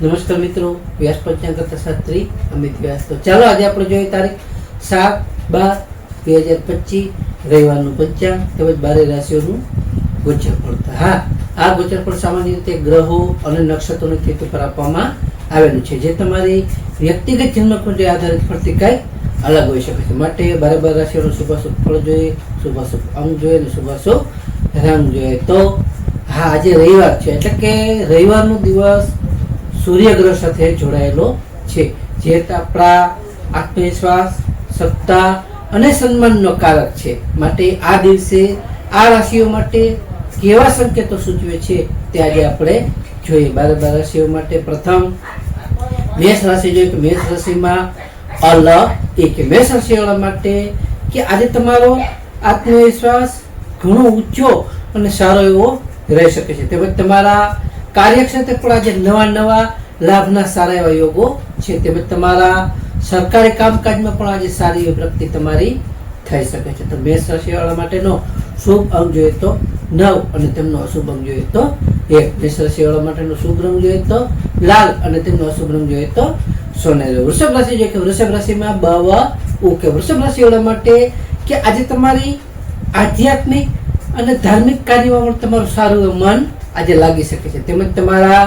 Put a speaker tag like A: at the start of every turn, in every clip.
A: નમસ્કાર મિત્રો, વ્યાસ પંચાંગ કરતા શાસ્ત્રી, અમિત વ્યાસ. તો ચાલો આજે આપણે જોઈએ તારીખ સાત બાર બે હજાર પચીસ, રવિવારનું પંચાંગ તેમજ બારે રાશિઓનું ગોચર પડતા હા, આ ગોચર પણ સામાન્ય રીતે ગ્રહો અને નક્ષત્રોની સ્થિતિ પર આપવામાં આવેલું છે. જે તમારી વ્યક્તિગત જન્મકુંડલી આધારિત પડતી કાંઈ અલગ હોઈ શકે છે. માટે બારે બાર રાશિઓનું શુભાશુભ ફળ જોઈએ, શુભાશુભ અંગ જોઈએ અને શુભાશુભ રંગ જોઈએ. તો હા, આજે રવિવાર છે. એટલે કે રવિવારનો દિવસ સૂર્યગ્રહ સાથે જોડાયેલો છે. જે આપણા આત્મવિશ્વાસ, સત્તા અને સન્માનનો કારક છે. માટે આ દિવસે આ રાશિઓ માટે કેવા સંકેતો સૂચવે છે તે આજે આપણે જોઈએ. બાર બાર રાશિઓ માટે પ્રથમ મેષ રાશિ જોઈએ તો મેષ રાશિમાં અલ એક મેષ રાશિવાળા માટે કે આજે તમારો આત્મવિશ્વાસ ઘણો ઊંચો અને સારો એવો રહી શકે છે. તેમજ તમારા કાર્યક્ષેત્રે પણ આજે નવા નવા લાભના સારા એવા યોગો છે. તેમજ તમારા સરકારી કામકાજમાં પણ આજે સારી પ્રગતિ તમારી થઈ શકે છે. તો મેષ રાશિવાળા માટેનો શુભ અંક જોઈએ તો નવ અને તેમનો અશુભ અંક જોઈએ તો એક. મેષ રાશિવાળા માટેનો શુભ રંગ જોઈએ તો લાલ અને તેમનો અશુભ રંગ જોઈએ તો સોનેરી. વૃષભ રાશિ જોઈએ કે વૃષભ રાશિમાં બવ ઓકે વૃષભ રાશિવાળા માટે કે આજે તમારી આધ્યાત્મિક અને ધાર્મિક કાર્યમાં પણ તમારું સારું મન આજે લાગી શકે છે. તેમજ તમારા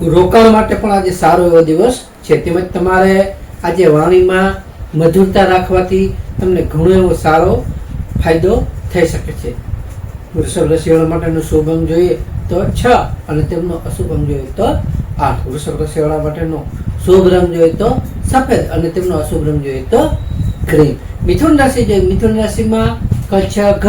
A: રોકાણ માટે પણ આજે સારો એવો દિવસ છે. તેમજ તમારે આજે વાણીમાં મધુરતા રાખવાથી તમને ઘણો એવો સારો ફાયદો થઈ શકે છે. વૃષભ રાશિવાળા માટેનો શુભ જોઈએ તો છ અને તેમનો અશુભ જોઈએ તો આઠ. વૃષભ રાશિવાળા માટેનો શુભ રંગ જોઈએ તો સફેદ અને તેમનો અશુભ રંગ જોઈએ તો ગ્રીન. મિથુન રાશિ જોઈએ. મિથુન રાશિમાં કચ્છ, ઘ.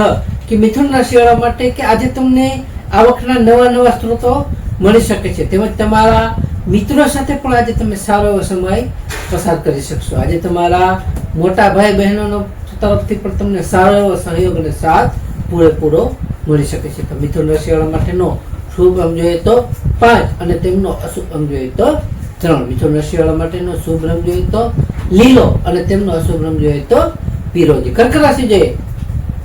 A: કે મિથુન રાશિવાળા માટે કે આજે તમને આવકના નવા નવા સ્ત્રોતો મળી શકે છે. તેમજ તમારા મિત્રો સાથે પણ આજે તમે સારો એવો સમય પસાર કરી શકશો. આજે તમારા મોટા ભાઈ બહેનોનો તરફથી પણ તમને સારો એવો સહયોગ અને સાથ પૂરેપૂરો મળી શકે છે. તો મિથુન રાશિવાળા માટેનો શુભ અંગ જોઈએ તો પાંચ અને તેમનો અશુભ અંગ જોઈએ તો ત્રણ. મિથુન રાશિવાળા માટેનો શુભ રંગ જોઈએ તો લીલો અને તેમનો અશુભ રંગ જોઈએ તો પીરોજી. કર્ક રાશિ જોઈએ.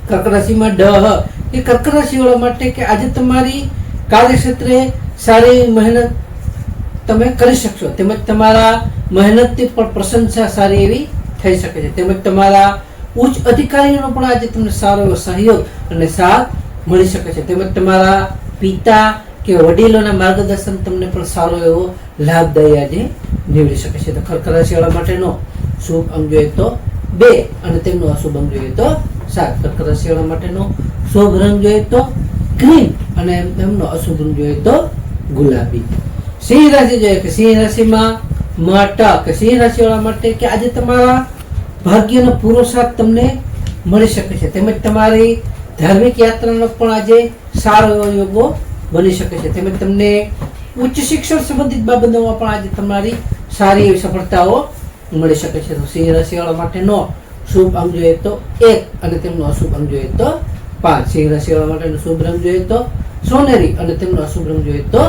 A: કર્ક રાશિમાં ડહ. એ કર્ક રાશિવાળા માટે કે આજે તમારી કાર્યક્ષેત્રે સારી મહેનત તમે કરી શકશો. તેમજ તમારા મહેનતથી પણ પ્રશંસા સારી એવી થઈ શકે છે. તેમજ તમારા ઉચ્ચ અધિકારીઓનો પણ આજે તમને સારો એવો સહયોગ અને સાથ મળી શકે છે. તેમજ તમારા પિતા કે વડીલોના માર્ગદર્શન તમને પણ સારો એવો લાભદાયી આજે નીવડી શકે છે. તો કર્ક રાશિવાળા માટેનો શુભ અંગ જોઈએ તો બે અને તેમનો અશુભ અંગ જોઈએ તો સાત. કર્ક રાશિવાળા માટેનો શુભ રંગ જોઈએ તો ગ્રીન અને એમનો અશુભ રંગ જોઈએ તો ગુલાબી. સિંહ રાશિ જોઈએ કે સિંહ રાશિમાં મટક સિંહ રાશિવાળા માટે કે આજે તમારા ભાગ્યનો પૂરો તમને મળી શકે છે. તેમજ તમારી ધાર્મિક યાત્રાનો પણ આજે સારો એવો યોગો બની શકે છે. તેમજ તમને ઉચ્ચ શિક્ષણ સંબંધિત બાબતોમાં પણ આજે તમારી સારી એવી સફળતાઓ મળી શકે છે. તો સિંહ રાશિવાળા માટેનો શુભ અંગ જોઈએ તો એક અને તેમનો અશુભ અંગ જોઈએ તો પાંચ. સિંહ રાશિવાળા માટેનો શુભ રંગ જોઈએ તો સોનેરી અને તેમનો અશુભ રંગ જોઈએ તો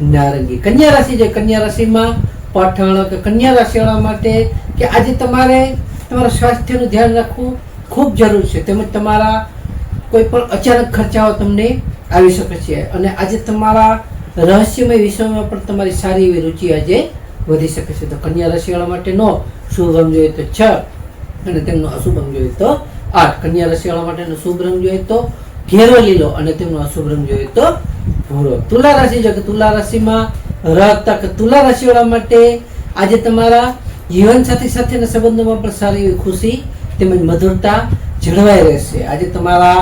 A: નારંગી. કન્યા રાશિ છે. કન્યા રાશિમાં પઠણ કે કન્યા રાશિવાળા માટે કે આજે તમારે તમારા સ્વાસ્થ્યનું ધ્યાન રાખવું ખૂબ જરૂર છે. તેમજ તમારા કોઈ પણ અચાનક ખર્ચાઓ તમને આવી શકે છે. અને આજે તમારા રહસ્યમય વિષયમાં પણ તમારી સારી એવી રુચિ આજે વધી શકે છે. તો કન્યા રાશિવાળા માટેનો શુભ રંગ જોઈએ તો છ અને તેમનો અશુભ રંગ જોઈએ તો આઠ. કન્યા રાશિવાળા માટેનો શુભ રંગ જોઈએ તો ઘેરો લીલો અને તેમનો અશુભ રંગ જોઈએ તો ભૂરો. તુલા રાશિ જો કે તુલા રાશિમાં રતક તુલા રાશિવાળા માટે આજે તમારા જીવનસાથી સાથેના સંબંધોમાં પણ સારી એવી ખુશી તેમજ મધુરતા જળવાઈ રહેશે. આજે તમારા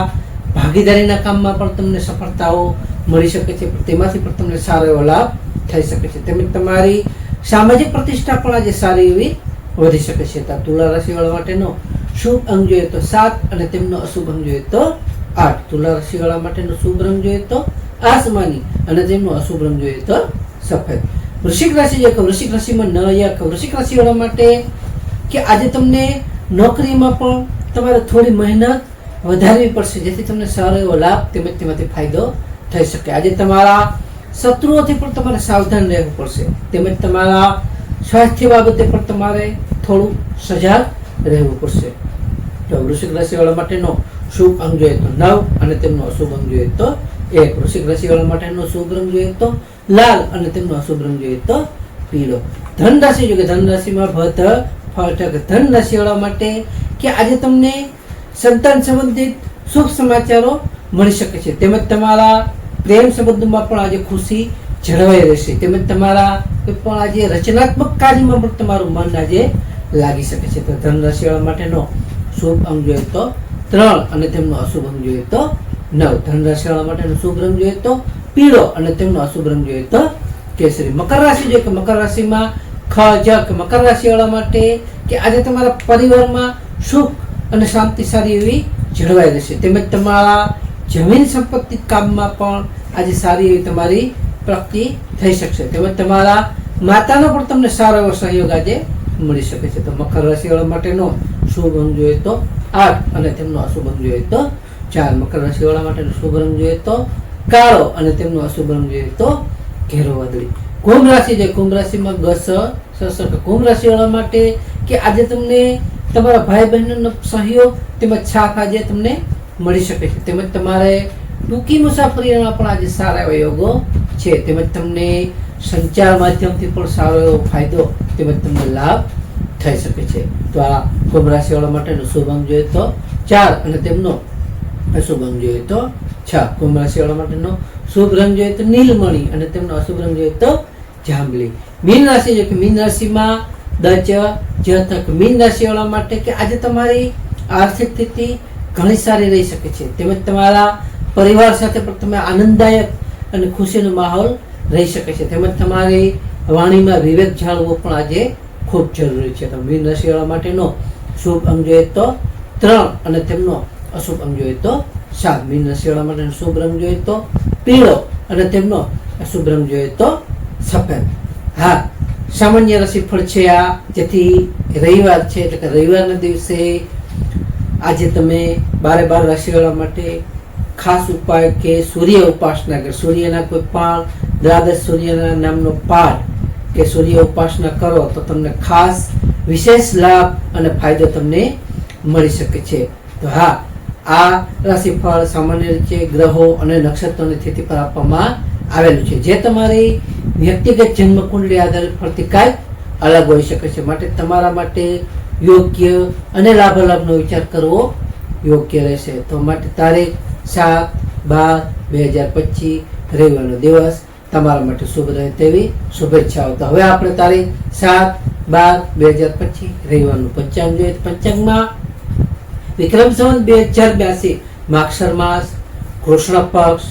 A: ભાગીદારીના કામમાં પણ તમને સફળતાઓ મળી શકે છે. તેમાંથી પણ તમને સારો એવો લાભ થઈ શકે છે. તેમજ તમારી સામાજિક પ્રતિષ્ઠા પણ આજે સારી એવી વધી શકે છે. તુલા રાશિવાળા માટેનો શુભ અંગ જોઈએ તો સાત અને તેમનો અશુભ અંગ જોઈએ તો આઠ. તુલા રાશિવાળા માટેનો શુભ રંગ જોઈએ તો આસમાની અને જેમનો અશુભ રંગ જોઈએ તો સફેદ. વૃશ્ચિક રાશિ જે વૃશ્ચિક રાશિમાં ન યક વૃશ્ચિક રાશિવાળા માટે કે આજે તમને નોકરીમાં પણ તમારે થોડી મહેનત વધારવી પડશે, જેથી તમને સારો એવો લાભ તેમજ તેમાંથી ફાયદો થઈ શકે. આજે તમારા શત્રુઓથી પણ તમારે સાવધાન રહેવું પડશે, તેમજ તમારા સ્વાસ્થ્ય બાબતે પણ તમારે થોડું સજાગ રહેવું પડશે. તો વૃશ્ચિક રાશિવાળા માટેનો શુભ અંગ જોઈએ તો નવ અને તેમનો અશુભ અંગ જોઈએ તો એક. વૃશ્ચિક રાશિવાળા માટેનો શુભ રંગ જોઈએ તો લાલ અને તેમનો અશુભ રંગ જોઈએ તો પીળો. ધન રાશિ જો કે ધન રાશિમાં ભધ ફાટક ધન રાશિવાળા માટે કે આજે તમને સંતાન સંબંધિત શુભ સમાચારો મળી શકે છે. તેમજ તમારા પ્રેમ સંબંધોમાં પણ આજે ખુશી જળવાઈ રહેશે. તેમજ તમારા પણ આજે રચનાત્મક કાર્યમાં પણ તમારું મન આજે લાગી શકે છે. તો ધન રાશિવાળા માટેનો શુભ અંગ જોઈએ તો ત્રણ અને તેમનો અશુભ રંગ જોઈએ તો નવ. ધન રાશિવાળા માટેનો શુભ રંગ જોઈએ તો પીળો અને તેમનો અશુભ રંગ જોઈએ તો કેસરી. મકર રાશિ જોઈએ કે મકર રાશિમાં ખ, જ કે મકર રાશિવાળા માટે કે આજે તમારા પરિવારમાં સુખ અને શાંતિ સારી એવી જળવાઈ રહેશે. તેમજ તમારા જમીન સંપત્તિ કામમાં પણ આજે સારી એવી તમારી પ્રગતિ થઈ શકશે. તેમજ તમારા માતાનો પણ તમને સારો એવો સહયોગ આજે મળી શકે છે. તો મકર રાશિવાળા માટેનો શુભ રંગ જોઈએ તો આઠ અને તેમનો અશુભ રંગ જોઈએ તો ચાર મકર રાશિવાળા માટેનો શુભ રંગ જોઈએ તો કાળો અને તેમનો અશુભ રંગ જોઈએ તો ઘેરો વાદળી. કુંભ રાશિ છે, કુંભ રાશિમાં ગસ સસ કુંભ રાશિવાળા માટે કે આજે તમને તમારા ભાઈ બહેનનો સહયોગ તેમજ છાપ આજે તમને મળી શકે છે. તેમજ તમારે ટૂંકી મુસાફરીમાં પણ આજે સારા એવા યોગો છે. તેમજ તમને સંચાર માધ્યમથી પણ સારો એવો ફાયદો તેમજ તમને લાભ થઈ શકે છે. તો આ કુંભ રાશિવાળા માટેનો શુભ અંગ જોઈએ તો ચાર અને તેમનો અશુભ અંગ જોઈએ તો છ. કુંભ રાશિવાળા માટેનો શુભ રંગ જોઈએ તો નીલમણી અને તેમનો અશુભ રંગ જોઈએ તો જાંબલી. મીન રાશિ જો કે મીન રાશિમાં દચ જતક મીન રાશિવાળા માટે કે આજે તમારી આર્થિક સ્થિતિ ઘણી સારી રહી શકે છે. તેમજ તમારા પરિવાર સાથે પણ તમે આનંદદાયક અને ખુશીનો માહોલ રહી શકે છે. તેમજ તમારી વાણીમાં વિવેક જાળવો પણ આજે ખૂબ જરૂરી છે. તો મીન રાશિવાળા માટેનો શુભ અંગ જોઈએ તો ત્રણ અને તેમનો અશુભ અંગ જોઈએ તો સાત. મીન રાશિવાળા માટેનો શુભ રંગ જોઈએ તો પીળો અને તેમનો અશુભ રંગ જોઈએ તો સફેદ. હા, સામાન્ય રાશિફળ છે આ. જેથી રવિવાર છે, એટલે કે રવિવારના દિવસે આજે તમે બારે બાર રાશિવાળા માટે ખાસ ઉપાય કે સૂર્ય ઉપાસના કે સૂર્યના કોઈ પાળ દ્વાદશ સૂર્યના નામનો પાઠ કે સૂર્ય ઉપાસના કરો તો તમને ખાસ વિશેષ લાભ અને ફાયદો તમને મળી શકે છે. તો હા, આ રાશિફળ સામાન્ય રીતે ગ્રહો અને નક્ષત્રોની સ્થિતિ પર આપવામાં આવેલું છે. જે તમારી વ્યક્તિગત જન્મ આધારિત ફરતી કાંઈક અલગ હોઈ શકે છે. માટે તમારા માટે યોગ્ય અને લાભ લાભનો વિચાર કરવો યોગ્ય રહેશે. તો માટે તારીખ સાત બાર બે હજાર પચીસ, રવિવારનો દિવસ. તમારા માટે શુભ રહે તેવી શુભેચ્છાઓ. તો હવે આપણે તારીખ સાત બાર બે હજાર પચીસ, રવિવારનું પંચાંગ જોઈએ. પંચાંગમાં વિક્રમ સંવત બે હજાર બ્યાસી માક્ષર માસ કૃષ્ણ પક્ષ,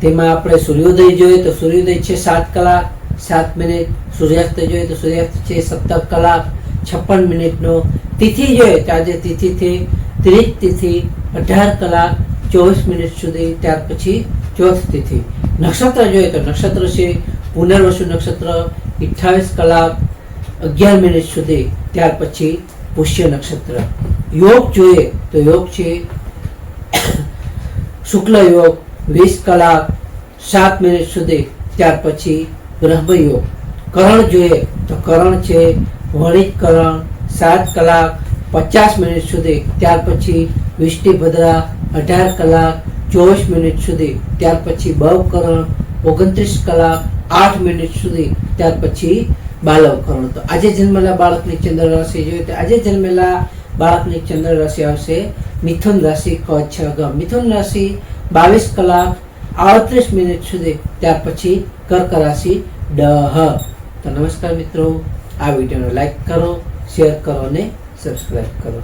A: તેમાં આપણે સૂર્યોદય જોઈએ તો સૂર્યોદય છે સાત કલાક, સાત મિનિટ. સૂર્યાસ્ત જોઈએ તો સૂર્યાસ્ત છે સત્તર કલાક, છપ્પન મિનિટનો તિથિ જોઈએ તો આજે તિથિથી ત્રીજ તિથિ અઢાર કલાક, ચોવીસ મિનિટ સુધી. ત્યાર પછી ચોથ તિથિ નક્ષત્ર જોઈએ તો નક્ષત્ર છે, પુનર્વસુ નક્ષત્ર અઠ્ઠાવીસ કલાક, અગિયાર મિનિટ સુધી, ત્યાર પછી પુષ્ય નક્ષત્ર. યોગ જોઈએ તો યોગ છે, શુક્લ યોગ, વીસ કલાક, સાત મિનિટ સુધી, ત્યાર પછી બ્રહ્મ યોગ. કરણ જોઈએ તો કરણ છે, વણિક કરણ, સાત કલાક, પચાસ મિનિટ સુધી, ત્યાર પછી વિષ્ટિભદ્રા, અઢાર કલાક ચોવીસ મિનિટ સુધી, ત્યાર પછી બવકરણ ઓગણત્રીસ કલાક, આઠ મિનિટ સુધી, ત્યાર પછી બાલવકરણ તો આજે જન્મેલા બાળકની ચંદ્ર રાશિ જોઈએ તો આજે જન્મેલા બાળકની ચંદ્ર રાશિ આવશે મિથુન રાશિ કચ્છ મિથુન રાશિ બાવીસ કલાક, આડત્રીસ મિનિટ સુધી, ત્યાર પછી કર્ક રાશિ ડહ તો નમસ્કાર મિત્રો, આ વિડીયોને લાઈક કરો, શેર કરો અને સબસ્ક્રાઈબ કરો.